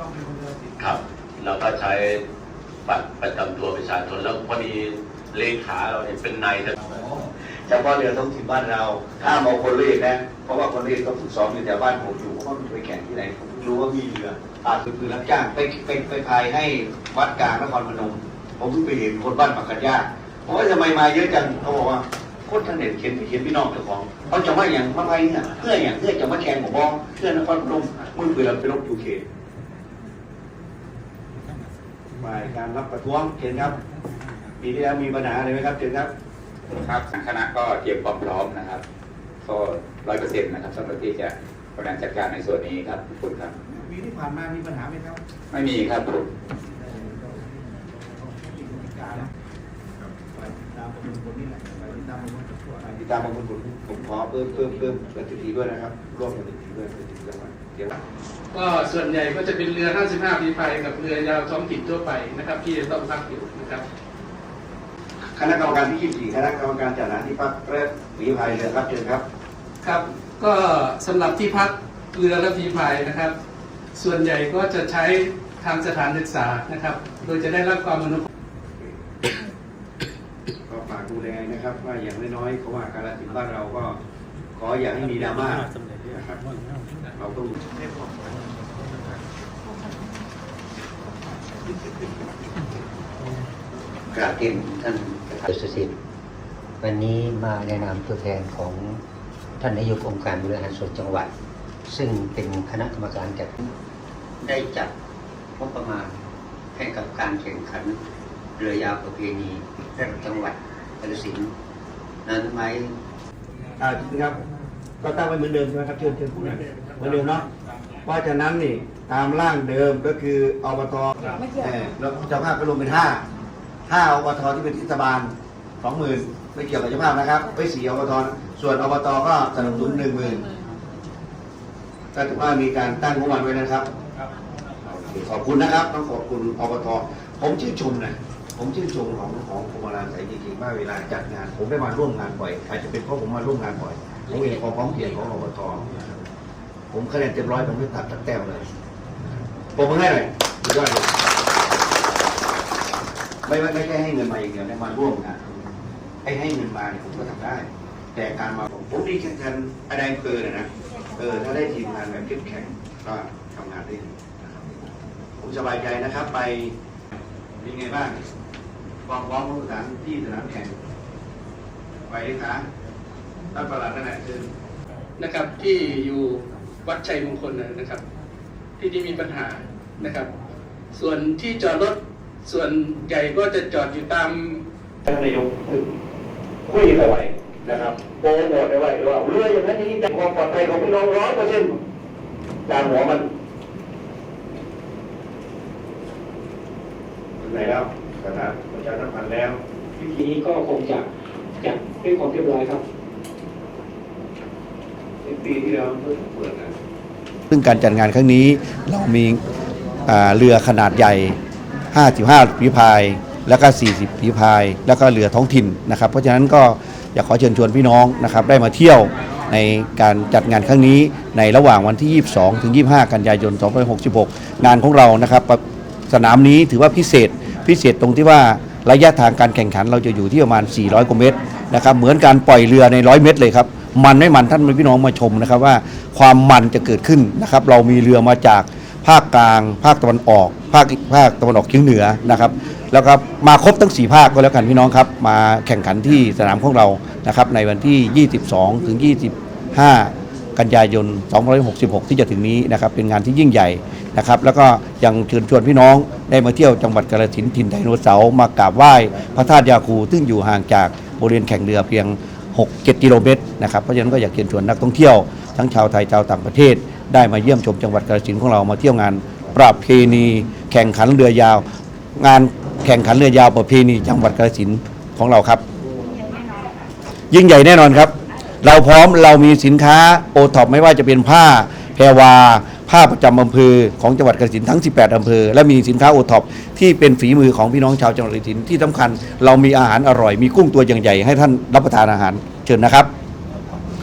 ต้องเป็นคนเรือสิครับ เราก็ใช้บัตรประจำตัวประชาชนแล้วพอดีเลขาเราเนี่ยเป็นนายทหารเฉพาะเรือท้องถิ่นบ้านเราห้ามเอาคนเรียกนะ เพราะว่าคนเรียกเขาฝึกซ้อมอยู่แต่บ้านผมอยู่เพราะว่าไปแข่งที่ไหนผมเพิ่งรู้ว่ามีเรืออาจคือคือรับจ้างไปไปไปพายให้วัดกลางนครพนมผมเพิ่งไปเห็นคนบ้านปากกัญญาเพราะว่าทำไมมาเยอะจังเขาบอกว่าโคตรท่านเด็ดเขียนเขียนพี่น้องเจ้าของเขาจะมาอย่างมาไปเนี่ยเพื่ออย่างเพื่อจะมาแข่งผมบอกเพื่อนครพนมมึงคือเราไปลบยูเค ฝ่ายการรับประท้วงเชิญครับปีที่แล้วมีปัญหาอะไรไหมครับเชิญครับครับทางคณะก็เตรียมความพร้อมนะครับก็ร้อยเปอร์เซ็นต์นะครับสำหรับที่จะบริหารจัดการในส่วนนี้ครับขอบคุณครับปีที่ผ่านมามีปัญหาไหมครับ ไม่มีครับผม การนะไปติดตามประมวลผลนี่แหละไป ติดตามบางคนผมผมขอเพิ่มเพิ่มเพิ่มสถิติด้วยนะครับร่วมสถิติด้วยสถิติจังหวัดเดี๋ยวก็ส่วนใหญ่ก็จะเป็นเรือ 55 ปีพายกับเรือยาวท้องถิ่นทั่วไปนะครับ ที่จะต้องพักอยู่นะครับคณะกรรมการที่24คณะกรรมการจัดหาที่พักและฝีพายเรือครับเชิญครับ ครับ ก็สำหรับที่พักเรือและฝีพายนะครับ ส่วนใหญ่ก็จะใช้ทางสถานศึกษานะครับ โดยจะได้รับความอนุเคราะห์ ก็ฝากดูแลนะครับ ว่า อย่างน้อยๆเพราว่าการละสินบ้านเราก็ขออย่าให้มีดราม่านะครับเราต้องกราบเรียนท่านประธานสุสิทธิ์วันนี้มาในะนามตัวแทนของท่านนายกองค์การบริหารส่วนจังหวัด ซึ่งเป็นคณะกรรมการจัดได้จัดงบประมาณให้กับการแข่งขันเรือยาวประเพณีระดับจังหวัดกาฬสินธุ์ นั้นไว้อ่าจริงครับ ก็ตั้งไว้เหมือนเดิมใช่ไหมครับเชิญเชิญพูดหน่อยเหมือนเดิมเนาะเพราะฉะนั้นนี่ตามร่างเดิมก็คืออบตเออแล้วเจ้าภาพก็รวมเป็นห้าห้าอบตที่เป็นเทศบาลสองหมื่นไม่เกี่ยวกับเจ้าภาพนะครับไปสี่อบตส่วนอบตก็สนับสนุนหนึ่งหมื่นก็ถือว่ามีการตั้งงบประมาณไว้นะครับโอเคขอบคุณนะครับ ต้องขอบคุณอบตผมชื่นชมนะ ผมชื่นชมของของกรมราสายจริงๆว่าเวลาจัดงาน ผมได้มาร่วมงานบ่อยอาจจะเป็นเพราะผมมาร่วมงานบ่อยผมเห็นความพร้อมเพรียงของอบตนะครับผมคะแนนเต็มร้อยผมไม่ตัดตักแต้มเลยผมมือให้หน่อยสุดยอดเลยไม่ไม่ไม่ใช่ให้เงินมาอย่างเดียวนะมาร่วมงานไอ้ให้เงินมาเนี่ยผมก็ทำได้ แต่การมาผมผมดีแข่งขันอะไรอำเภอเนี่ยนะเออถ้าได้ทีมงานแบบเข้มแข็งก็ทำงานได้ดีนะครับผมสบายใจนะครับไปเป็นไงบ้าง ความพร้อมของสถานที่สนามแข่งไปเลยครับท่านประหลัดนั่นแหละคือนะครับที่อยู่วัดชัยมงคลนะครับ ที่ที่มีปัญหานะครับ ส่วนที่จอดรถส่วนใหญ่ก็จะจอดอยู่ตามท่านนายกคุยกันไว้นะครับโปรโมทเอาไว้ว่าเรืออย่างนั้นอย่างนี้แต่ความปลอดภัยของพี่น้องร้อยเปอร์เซ็นต์จานหัวมันถึงไหนแล้ว สถานประชาสัมพันธ์แล้วทีนี้ก็คงจะจัดด้วยความเรียบร้อยครับปีที่แล้วเพิ่งเปิดนะซึ่งการจัดงานครั้งนี้เรามีอ่าเรือขนาดใหญ่ 55ฝีพาย แล้วก็ 40ฝีพาย แล้วก็เรือท้องถิ่นนะครับ เพราะฉะนั้นก็อยากขอเชิญชวนพี่น้องนะครับได้มาเที่ยวในการจัดงานครั้งนี้ในระหว่างวันที่ 22 ถึง 25 กันยายน 2566 งานของเรานะครับปะสนามนี้ถือว่าพิเศษ พิเศษตรงที่ว่าระยะทางการแข่งขันเราจะอยู่ที่ประมาณ 400กว่าเมตรนะครับเหมือนการปล่อยเรือใน 100 เมตรเลยครับมันไม่มันท่านพี่น้องมาชมนะครับว่าความมันจะเกิดขึ้นนะครับเรามีเรือมาจากภาคกลาง ภาคตะวันออก ภาคภาคตะวันออกเฉียงเหนือนะครับแล้วก็มาครบทั้ง 4 ภาคก็แล้วกันพี่น้องครับ มาแข่งขันที่สนามของเรานะครับในวันที่ 22 ถึง 25 กันยายน 2566 ที่จะถึงนี้นะครับเป็นงานที่ยิ่งใหญ่ นะครับแล้วก็ยังเชิญชวนพี่น้องได้มาเที่ยวจังหวัดกาฬสินธุ์ถิ่นไดโนเสาร์มากราบไหว้พระธาตุยาคูซึ่งอยู่ห่างจากบริเวณแข่งเรือเพียง 6-7 กิโลเมตรนะครับเพราะฉะนั้นก็อยากเชิญชวนนักท่องเที่ยว ทั้งชาวไทยชาวต่างประเทศ ได้มาเยี่ยมชมจังหวัดกาฬสินธุ์ของเรามาเที่ยวงานประเพณีแข่งขันเรือยาว งานแข่งขันเรือยาวประเพณีจังหวัดกาฬสินธุ์ของเราครับ ยิ่งใหญ่แน่นอนครับ เราพร้อมเรามีสินค้าโอท็อปไม่ว่าจะเป็นผ้า รวา ผ้าประจำอำเภอของจังหวัดกระสินทั้ง 18อำเภอ และมีสินค้าโอท็อปที่เป็นฝีมือของพี่น้องชาวจังหวัดกระสินที่สำคัญ เรามีอาหารอร่อยมีกุ้งตัวใหญ่ให้ท่านรับประทานอาหารเชิญนะครับ